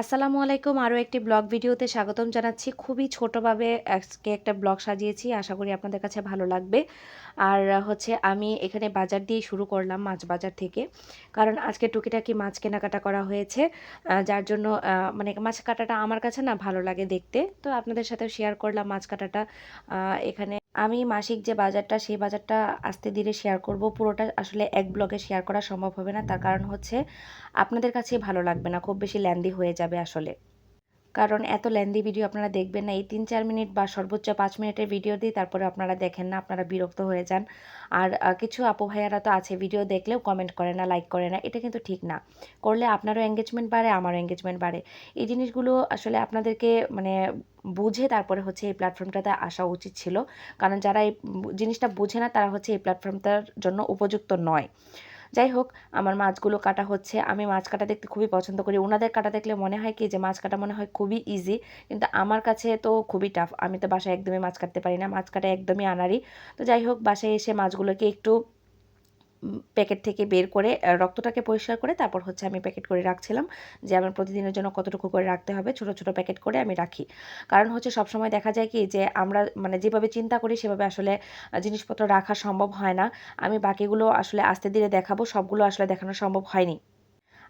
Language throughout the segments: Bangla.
আসসালামু আলাইকুম। আরও একটি ব্লগ ভিডিওতে স্বাগতম জানাচ্ছি। খুবই ছোটোভাবে আজকে একটা ব্লগ সাজিয়েছি। আশা করি আপনাদের কাছে ভালো লাগবে। আর হচ্ছে আমি এখানে বাজার দিয়ে শুরু করলাম মাছ বাজার থেকে। কারণ আজকে টুকিটাকি মাছ কেনাকাটা করা হয়েছে। যার জন্য মানে মাছ কাটাটা আমার কাছে না ভালো লাগে দেখতে। তো আপনাদের সাথে শেয়ার করলাম মাছ কাটাটা। এখানে আমি মাসিক যে বাজারটা, সেই বাজারটা আস্তে ধীরে শেয়ার করব। পুরোটা আসলে এক ব্লগে শেয়ার করা সম্ভব হবে না। তার কারণ হচ্ছে, আপনাদের কাছে ভালো লাগবে না। খুব বেশি ল্যান্দি হয়ে যাবে আসলে। কারণ এত লেন্দি ভিডিও আপনারা দেখবেন না। এই তিন চার মিনিট বা সর্বোচ্চ পাঁচ মিনিটের ভিডিও দিই তারপরে আপনারা দেখেন না, আপনারা বিরক্ত হয়ে যান। আর কিছু আপু ভাইয়ারা তো আছে ভিডিও দেখলেও কমেন্ট করে না লাইক করে না, এটা কিন্তু ঠিক না। করলে আপনারও এঙ্গেজমেন্ট বাড়ে, আমারও এঙ্গেজমেন্ট বাড়ে। এই জিনিসগুলো আসলে আপনাদেরকে মানে বুঝে তারপরে হচ্ছে এই প্ল্যাটফর্মটাতে আসা উচিত ছিল। কারণ যারা এই জিনিসটা বুঝে না, তারা হচ্ছে এই প্ল্যাটফর্মটার জন্য উপযুক্ত নয়। যাই হোক আমার মাছগুলো কাটা হচ্ছে। আমি মাছ কাটা দেখতে খুবই পছন্দ করি। ওনাদের কাটা দেখলে মনে হয় কি যে মাছ কাটা মনে হয় খুবই ইজি কিন্তু আমার কাছে তো খুবই টাফ আমি তো বাসায় একদমই মাছ কাটতে পারি না। মাছ কাটা একদমই আনারি তো যাই হোক বাসায় এসে মাছগুলোকে একটু প্যাকেট থেকে বের করে রক্তটাকে পরিষ্কার করে তারপর হচ্ছে আমি প্যাকেট করে রাখছিলাম যে আমার প্রতিদিনের জন্য কতটুকু করে রাখতে হবে, ছোট ছোট প্যাকেট করে আমি রাখি। কারণ হচ্ছে সবসময় দেখা যায় কি যে আমরা মানে যেভাবে চিন্তা করি সেভাবে আসলে জিনিসপত্র রাখা সম্ভব হয় না। আমি বাকিগুলো আসলে আস্তে ধীরে দেখাবো, সবগুলো আসলে দেখানো সম্ভব হয়নি।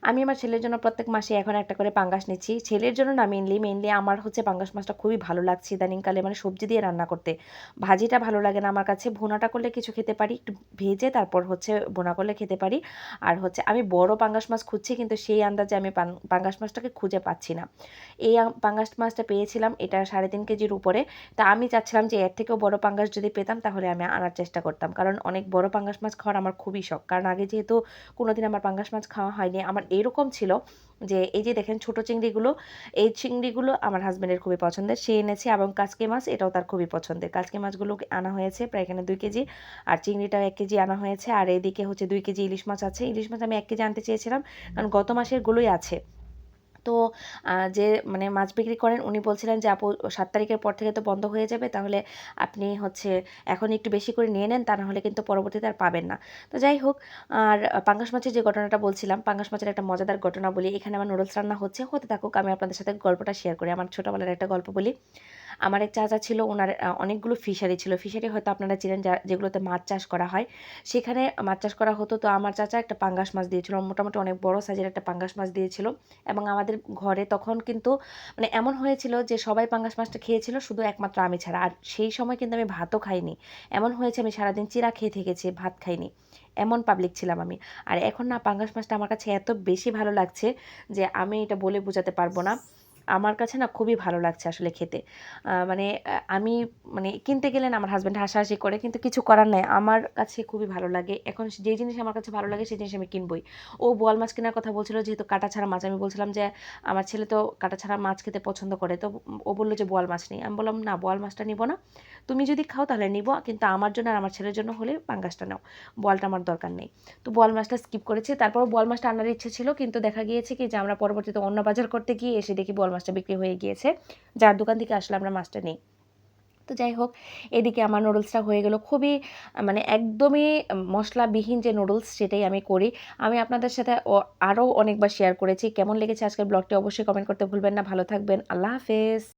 আমি আমার ছেলের জন্য প্রত্যেক মাসে এখন একটা করে পাঙ্গাস নিচ্ছি। ছেলের জন্য না মেনলি মেনলি আমার হচ্ছে পাঙ্গাস মাছটা খুবই ভালো লাগছে ইদানিংকালে মানে সবজি দিয়ে রান্না করতে। ভাজিটা ভালো লাগে না আমার কাছে, ভুনাটা করলে কিছু খেতে পারি, একটু ভেজে তারপর হচ্ছে ভুনা করলে খেতে পারি। আর হচ্ছে আমি বড় পাঙ্গাস মাছ খুঁজছি কিন্তু সেই আন্দাজে আমি পাঙ্গাস মাছটাকে খুঁজে পাচ্ছি না। এই পাঙ্গাস মাছটা পেয়েছিলাম এটা সাড়ে তিন কেজির উপরে। তা আমি চাচ্ছিলাম যে এর থেকেও বড় পাঙ্গাস যদি পেতাম তাহলে আমি আনার চেষ্টা করতাম। কারণ অনেক বড় পাঙ্গাস মাছ খাওয়ার আমার খুবই শখ। কারণ আগে যেহেতু কোনোদিন আমার পাঙ্গাস মাছ খাওয়া হয়নি, আমার এরকম ছিল যে, এই যে দেখেন ছোট চিংড়িগুলো, এই চিংড়িগুলো আমার হাজব্যান্ডের খুবই পছন্দের। সে এনেছে এবং কাজকে মাছ, এটাও তার খুবই পছন্দের। কাজকে মাছগুলো আনা হয়েছে প্রায় এখানে দুই কেজি, আর চিংড়িটাও এক কেজি আনা হয়েছে। আর এদিকে হচ্ছে দুই কেজি ইলিশ মাছ আছে। ইলিশ মাছ আমি এক কেজি আনতে চেয়েছিলাম, কারণ গত মাসের গুলোই আছে। তো যে মানে মাছ বিক্রি করেন, উনি বলছিলেন যে, আপু, সাত তারিখের পর থেকে তো বন্ধ হয়ে যাবে, তাহলে আপনি হচ্ছে এখন একটু বেশি করে নিয়ে নেন, তা না হলে কিন্তু পরবর্তীতে আর পাবেন না। তো যাই হোক, আর পাঙ্গাস মাছের যে ঘটনাটা বলছিলাম, পাঙ্গাস মাছের একটা মজাদার ঘটনা বলি। এখানে আমার নুডলস রান্না হচ্ছে, হতে থাকুক, আমি আপনাদের সাথে গল্পটা শেয়ার করি, আমার ছোটোবেলার একটা গল্প বলি। আমার এক চাচা ছিল, ওনার অনেকগুলো ফিশারি ছিল। ফিশারি হয়তো আপনারা চিনেন যেগুলোতে মাছ চাষ করা হয়। সেখানে মাছ চাষ করা হতো। তো আমার চাচা একটা পাঙ্গাস মাছ দিয়েছিল। মোটামুটি অনেক বড় সাইজের একটা পাঙ্গাস মাছ দিয়েছিল। এবং আমাদের ঘরে তখন কিন্তু মানে এমন হয়েছিল যে সবাই পাঙ্গাস মাছটা খেয়েছিল, শুধু একমাত্র আমি ছাড়া। আর সেই সময় কিন্তু আমি ভাতও খাইনি। এমন হয়েছে আমি সারাদিন চিরা খেয়ে থেকেছি, ভাত খাইনি। এমন পাবলিক ছিলাম আমি। আর এখন না, পাঙ্গাস মাছটা আমার কাছে এত বেশি ভালো লাগছে যে আমি এটা বলে বোঝাতে পারব না। আমার কাছে না খুবই ভালো লাগছে আসলে খেতে। মানে আমি মানে কিনতে গেলেন আমার হাজব্যান্ড হাসাহাসি করে, কিন্তু কিছু করার নাই। আমার কাছে খুবই ভালো লাগে। এখন যে জিনিস আমার কাছে ভালো লাগে, সেই জিনিস আমি কিনবই। ও বোয়াল মাছ কেনার কথা বলছিল, যেহেতু কাটা ছাড়া মাছ, আমি বলছিলাম যে, আমার ছেলে তো কাটা ছাড়া মাছ খেতে পছন্দ করে। তো ও বলল যে, বোয়াল মাছ নেই। আমি বললাম, না, বোয়াল মাছটা নিবো না। তুমি যদি খাও তাহলে নিব, কিন্তু আমার জন্য আর আমার ছেলের জন্য হলে পাঙ্গাসটা নাও। বলটা আমার দরকার নেই। তো বল মাছটা স্কিপ করেছে তারপর বল মাছটা আনার ইচ্ছে ছিল, কিন্তু দেখা গিয়েছে কি যে আমরা পরবর্তীতে অন্য বাজার করতে গিয়ে এসে দেখি বল মাছটা বিক্রি হয়ে গিয়েছে। যার দোকান থেকে আসলে আমরা মাছটা নেই। তো যাই হোক, এদিকে আমার নুডলসটা হয়ে গেল খুবই মানে একদমই মশলাবিহীন যে নুডলস সেটাই আমি করি। আমি আপনাদের সাথে আরও অনেকবার শেয়ার করেছি। কেমন লেগেছে আজকের ব্লগটি অবশ্যই কমেন্ট করতে ভুলবেন না। ভালো থাকবেন। আল্লাহ হাফেজ।